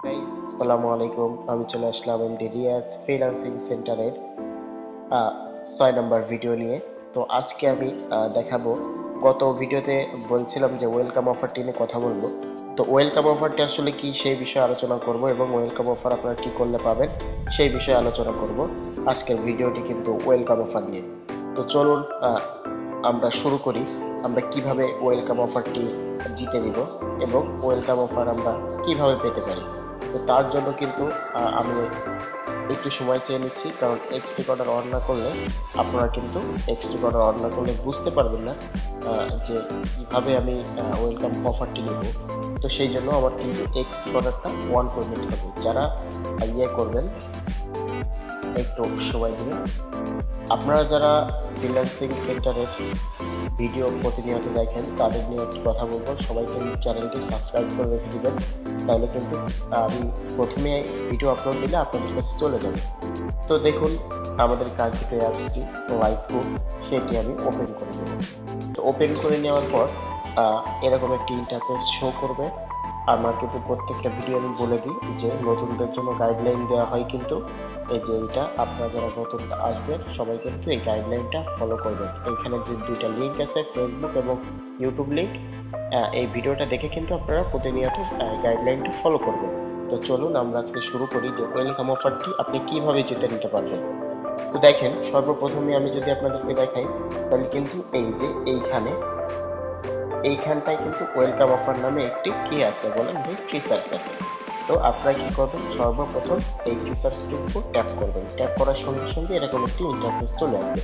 আসসালামু আলাইকুম, আমি চলে আসলাম এমডি রিয়াজ ফ্রিল্যান্সিং সেন্টারের ছয় নম্বর ভিডিও নিয়ে। তো আজকে আমি দেখাবো, গত ভিডিওতে বলছিলাম যে ওয়েলকাম অফারটি নিয়ে কথা বলব। তো ওয়েলকাম অফারটি আসলে কি সেই বিষয়ে আলোচনা করব এবং ওয়েলকাম অফার আপনারা কি করলে পাবেন সেই বিষয়ে আলোচনা করব। আজকের ভিডিওটি কিন্তু ওয়েলকাম অফার নিয়ে। তো চলুন আমরা শুরু করি। আমরা কীভাবে ওয়েলকাম অফারটি জিতে নিব এবং ওয়েলকাম অফার আমরা কীভাবে পেতে পারি? তো তার জন্য কিন্তু আমি একটু সময় চেয়ে নিচ্ছি, কারণ এক্স রেকর্ডার অন না করলে আপনারা কিন্তু এক্স রেকর্ডার অন না করলে বুঝতে পারবেন না যে কীভাবে আমি ওয়েলকাম অফারটি নেব। তো সেই জন্য আমার কিন্তু এক্স রেকর্ডারটা অন করে নিতে হবে। যারা ইয়ে করবেন, একটু সময় দিবেন। আপনারা যারা ফ্রিল্যান্সিং সেন্টারের ভিডিও প্রতিনিয়ত দেখেন, তাদের নিয়ে একটু কথা বলব। সবাই কিন্তু চ্যানেলটি সাবস্ক্রাইব করে রেখে দেবেন, তাহলে কিন্তু আমি প্রথমে ভিডিও আপলোড দিলে আপনাদের কাছে চলে যাবে। তো দেখুন, আমাদের কাঙ্ক্ষিত অ্যাপসটি লাইফ ফুড সেটি আমি ওপেন করে দেবো তো ওপেন করে নেওয়ার পর এরকম একটি ইন্টারফেস শো করবে। আমার কিন্তু প্রত্যেকটা ভিডিও আমি বলে দিই যে নতুনদের জন্য গাইডলাইন দেওয়া হয় কিন্তু এই যে এইটা আপনারা যারা নতুন আসবেন সবাই কিন্তু এই গাইডলাইনটা ফলো করবেন। এখানে যে দুইটা লিঙ্ক আছে ফেসবুক এবং ইউটিউব লিঙ্ক এই ভিডিওটা দেখে কিন্তু আপনারা প্রতিনিয়ত গাইডলাইনটা ফলো করবেন। তো চলুন আমরা আজকে শুরু করি যে ওয়েলকাম অফারটি আপনি কীভাবে জিতে নিতে পারবেন। তো দেখেন, সর্বপ্রথমে আমি যদি আপনাদেরকে দেখাই, তাহলে কিন্তু এই যে এইখানে এইখানটায় কিন্তু ওয়েলকাম অফার নামে একটি কি আছে বলেন যে ফিচার্স আছে। তো আপনারা কি করবেন? সর্বপ্রথম এই ফিচার্সটির উপর ট্যাপ করবেন। ট্যাপ করার সঙ্গে সঙ্গে এরকম একটি ইন্টারফেস চলে আসবে।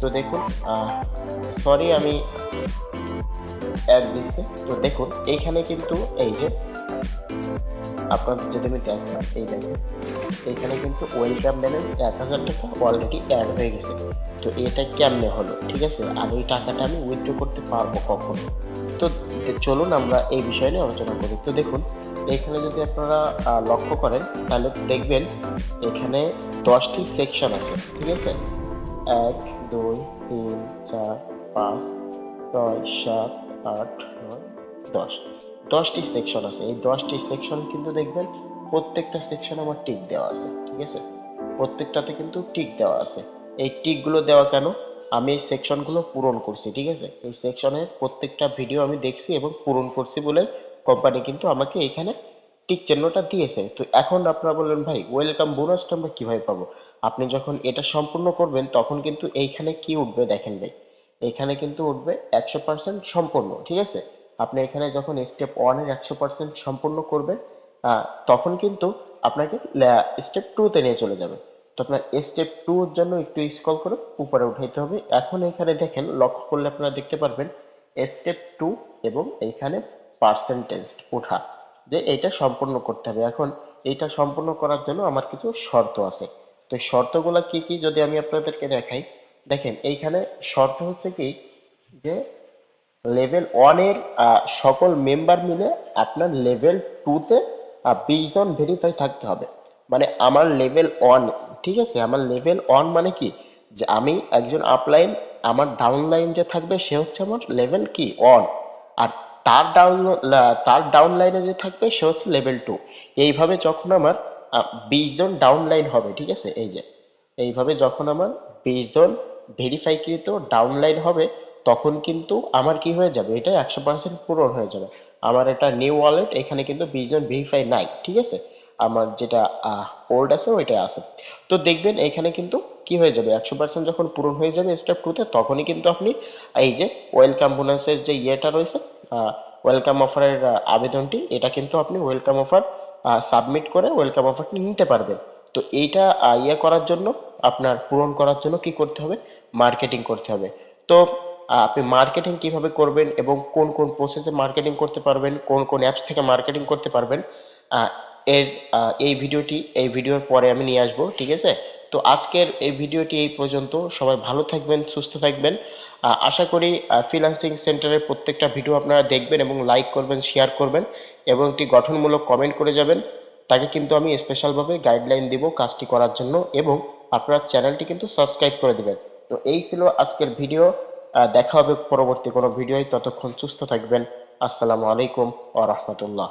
তো দেখুন সরি আমি অ্যাড দিচ্ছি। তো দেখুন, এইখানে কিন্তু এই যে আপনাদের যদি আমি দেখাই এই দেখুন এইখানে কিন্তু ওয়েলকাম ব্যালেন্স এক হাজার টাকা অলরেডি অ্যাড হয়ে গেছে। তো এটা কেমনে হলো? ঠিক আছে? আর এই টাকাটা আমি উইথড্র করতে পারব কখন? তো চলুন আমরা এই বিষয় নিয়ে আলোচনা করি। তো দেখুন, এখানে যদি আপনারা লক্ষ্য করেন, তাহলে দেখবেন এখানে দশটি সেকশন আছে। ঠিক আছে? এক, দুই, তিন, চার, পাঁচ, ছয়, সাত, আট, নয়, দশ। দশটি সেকশন আছে। এই দশটি সেকশন কিন্তু দেখবেন প্রত্যেকটা সেকশন আমার টিক দেওয়া আছে, ঠিক আছে? প্রত্যেকটাতে কিন্তু টিক দেওয়া আছে। এই টিকগুলো দেওয়া কেন? আমি এই সেকশনগুলো পূরণ করছি, ঠিক আছে? এই সেকশনের প্রত্যেকটা ভিডিও আমি দেখছি এবং পূরণ করছি বলে কোম্পানি কিন্তু আমাকে এখানে টিক চিহ্নটা দিয়েছে। তো এখন আপনারা বললেন, ভাই ওয়েলকাম বোনাসটা আমরা কীভাবে পাবো? আপনি যখন এটা সম্পূর্ণ করবেন, তখন কিন্তু এইখানে কি উঠবে দেখেন ভাই? এখানে কিন্তু উঠবে একশো পার্সেন্ট সম্পূর্ণ, ঠিক আছে? আপনি এখানে যখন স্টেপ ওয়ানের একশো পার্সেন্ট সম্পূর্ণ করবেন তখন কিন্তু আপনাকে স্টেপ টুতে নিয়ে চলে যাবে। তো আপনার স্টেপ টু এর জন্য একটু স্ক্রল করে উপরে উঠাইতে হবে। এখন এখানে দেখেন, লক্ষ্য করলে আপনারা দেখতে পারবেন স্টেপ টু এবং এইখানে পার্সেন্টেজ ওঠা, যে এটা সম্পূর্ণ করতে হবে। এখন এইটা সম্পূর্ণ করার জন্য আমার কিছু শর্ত আছে। তো শর্তগুলো কি কি যদি আমি আপনাদেরকে দেখাই, দেখেন এইখানে শর্ত হচ্ছে কি, যে লেভেল ওয়ানের সকল মেম্বার মিলে আপনার লেভেল টুতে বিশ জন ভেরিফাই থাকতে হবে। মানে আমার লেভেল ওয়ান ঠিক আছে? আমার লেভেল ওয়ান মানে কি? যে আমি একজন আপলাইন আমার ডাউনলাইন যে থাকবে সে হচ্ছে আমার লেভেল কি? ওয়ান আর তার ডাউন তার ডাউন লাইনে যে থাকবে সে হচ্ছে লেভেল টু এইভাবে যখন আমার বিশ জন ডাউন লাইন হবে, ঠিক আছে? এই যে, এইভাবে যখন আমার বিশ জন ভেরিফাইকৃত ডাউনলাইন হবে তখন কিন্তু আমার কি হয়ে যাবে? এটা একশো পার্সেন্ট পূরণ হয়ে যাবে। আমার এটা নিউ ওয়ালেট এখানে কিন্তু বিশ জন ভেরিফাই নাই, ঠিক আছে? আমার যেটা ওল্ড আছে ওইটা আছে। তো দেখবেন এখানে কিন্তু কি হয়ে যাবে? একশো পার্সেন্ট যখন পূরণ হয়ে যাবে স্টেপ টুতে তখনই কিন্তু আপনি এই যে ওয়েলকাম বোনাসের যে ইয়েটা রয়েছে ওয়েলকাম অফারের আবেদনটি, এটা কিন্তু আপনি ওয়েলকাম অফার সাবমিট করে ওয়েলকাম অফারটি নিতে পারবেন। তো এইটা ইয়ে করার জন্য, আপনার পূরণ করার জন্য কি করতে হবে? মার্কেটিং করতে হবে। তো আপনি মার্কেটিং কীভাবে করবেন এবং কোন কোন প্রসেসে মার্কেটিং করতে পারবেন, কোন কোন অ্যাপস থেকে মার্কেটিং করতে পারবেন এর এই ভিডিওটি, এই ভিডিওর পরে আমি নিয়ে আসব, ঠিক আছে? তো আজকের এই ভিডিওটি এই পর্যন্ত। সবাই ভালো থাকবেন, সুস্থ থাকবেন। আশা করি ফ্রিল্যান্সিং সেন্টারের প্রত্যেকটা ভিডিও আপনারা দেখবেন এবং লাইক করবেন শেয়ার করবেন এবং একটি গঠনমূলক কমেন্ট করে যাবেন। তাকে কিন্তু আমি স্পেশালভাবে গাইডলাইন দিব কাজটি করার জন্য এবং আপনার চ্যানেলটি কিন্তু সাবস্ক্রাইব করে দেবেন। তো এই ছিল আজকের ভিডিও দেখা হবে পরবর্তী কোনো ভিডিওয়। ততক্ষণ সুস্থ থাকবেন। আসসালামু আলাইকুম ও রাহমাতুল্লাহ।